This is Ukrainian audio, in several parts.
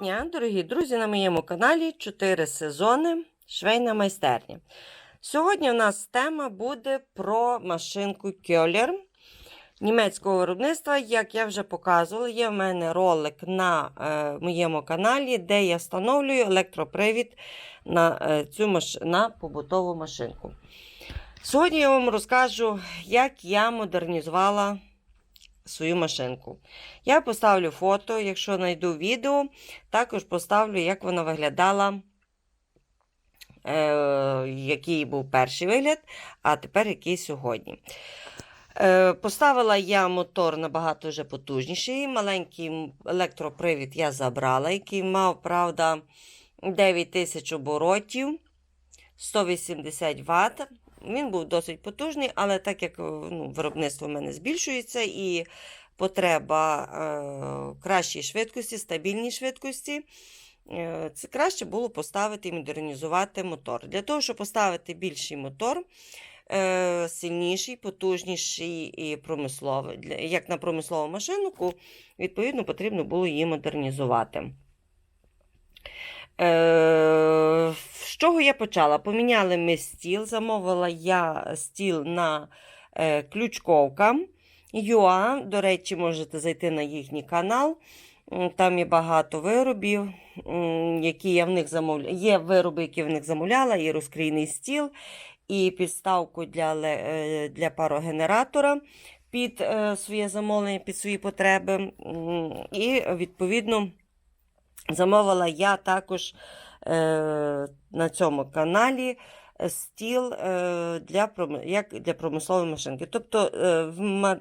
Дня, дорогі друзі, на моєму каналі 4 сезони швейна майстерня. Сьогодні у нас тема буде про машинку Кьолер німецького виробництва. Як я вже показувала, є в мене ролик на е, моєму каналі, де я встановлюю електропривід на, е, цю маш... на побутову машинку. Сьогодні я вам розкажу, як я модернізувала свою машинку. Я поставлю фото, якщо знайду відео, також поставлю, як вона виглядала, е, який був перший вигляд, а тепер який сьогодні. Е, Поставила я мотор набагато вже потужніший. Маленький електропривід я забрала, який мав, правда, 9000 оборотів, 180 Вт. Він був досить потужний, але так як ну, виробництво в мене збільшується і потреба е, кращій швидкості, стабільній швидкості, е, це краще було поставити і модернізувати мотор. Для того, щоб поставити більший мотор, е, сильніший, потужніший і промисловий, як на промислову машинку, відповідно, потрібно було її модернізувати. Е, чого я почала? Поміняли ми стіл, замовила я стіл на е, ключковка. Юа, до речі, можете зайти на їхній канал. Там є багато виробів, які я в них замовляла. Є вироби, які в них замовляла, і розкрійний стіл, і підставку для, е, для парогенератора під е, своє замовлення, під свої потреби. І, відповідно, Замовила я також на цьому каналі стіл е, для, як для промислової машинки. Тобто е,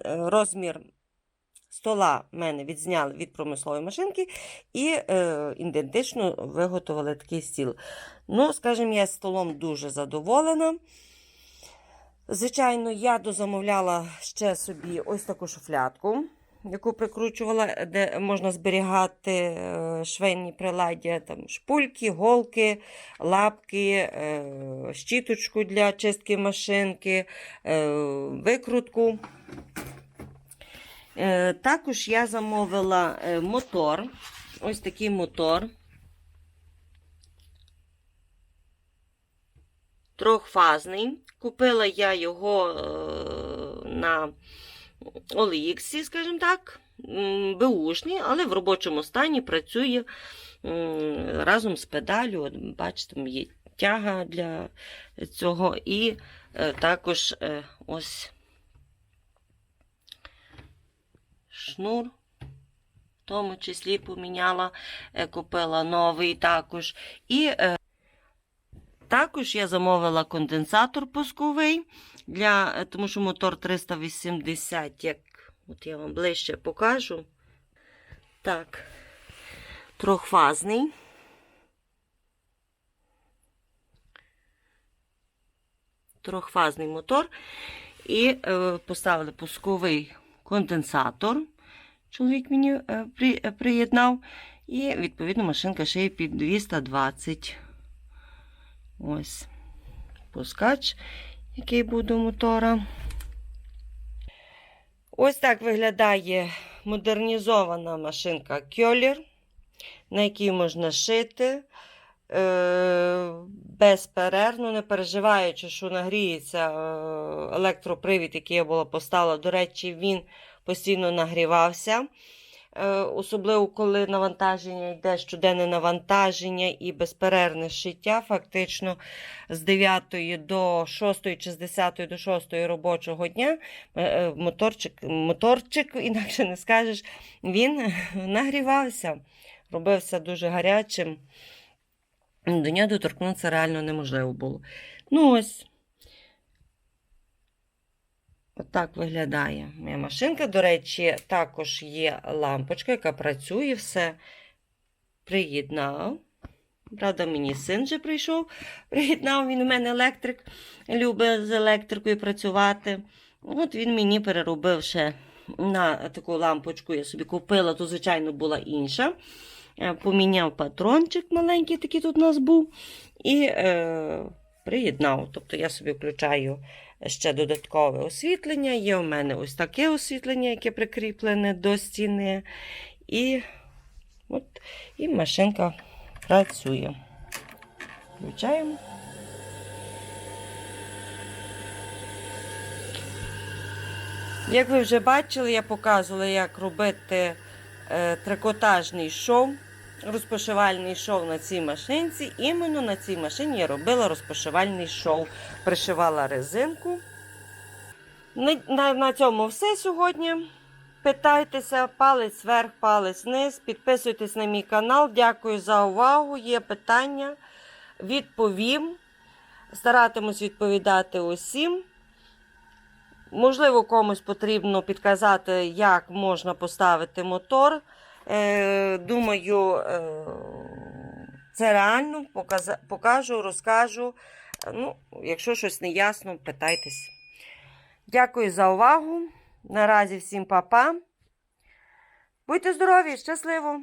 е, розмір стола мене відзняли від промислової машинки і е, ідентично виготовили такий стіл. Ну, скажімо, я столом дуже задоволена. Звичайно, я дозамовляла ще собі ось таку шуфлятку яку прикручувала, де можна зберігати е, швейні приладдя, там шпульки, голки, лапки, е, щіточку для чистки машинки, е, викрутку. Е, Також я замовила е, мотор. Ось такий мотор. Трьохфазний. Купила я його е, на OLX, скажімо так, м, беушний, але в робочому стані працює разом з педалю. От, бачите, є тяга для цього. І е, також е, ось шнур. В тому числі поміняла, е, купила новий також. І також я замовила конденсатор пусковий, для, е, тому що мотор 380, як от я вам ближче покажу. Так, трьохфазний. Трьохфазний мотор. І е, поставили пусковий конденсатор. Чоловік мені е, при, е, приєднав. І, відповідно, машинка ще й під 220. Ось пускач, який буде у мотора. Ось так виглядає модернізована машинка Кьолер, на якій можна шити е, безперервно, не переживаючи, що нагріється е, електропривід, який я була поставила. До речі, він постійно нагрівався. Е, Особливо, коли навантаження йде щоденне навантаження і безперервне шиття, фактично з 9 до 6 чи з 10 до 6 робочого дня е, е, моторчик, моторчик, інакше не скажеш, він нагрівався, робився дуже гарячим. До нього доторкнутися реально неможливо було. Ну ось. Отак виглядає моя машинка. До речі, також є лампочка, яка працює, все приєднав. Правда, мені син вже прийшов, приєднав, він у мене електрик, любить з електрикою працювати. От він мені переробив ще на таку лампочку, я собі купила, то, звичайно, була інша. Е, Поміняв патрончик маленький, такий тут у нас був, і е, приєднав. Тобто я собі включаю ще додаткове освітлення. Є у мене ось таке освітлення, яке прикріплене до стіни. І От, і машинка працює. Включаємо. Як ви вже бачили, я показувала, як робити е, трикотажний шов, розпошивальний шов на цій машинці. Іменно на цій машині я робила розпошивальний шов. Пришивала резинку. На, на, на цьому все сьогодні. Питайтеся, палець вверх, палець вниз. Підписуйтесь на мій канал. Дякую за увагу. Є питання. Відповім. Старатимусь відповідати усім. Можливо, комусь потрібно підказати, як можна поставити мотор. Е, думаю, е, це реально покажу, розкажу. Ну, якщо щось не ясно, питайтесь. Дякую за увагу. Наразі всім па-па. Будьте здорові, щасливо!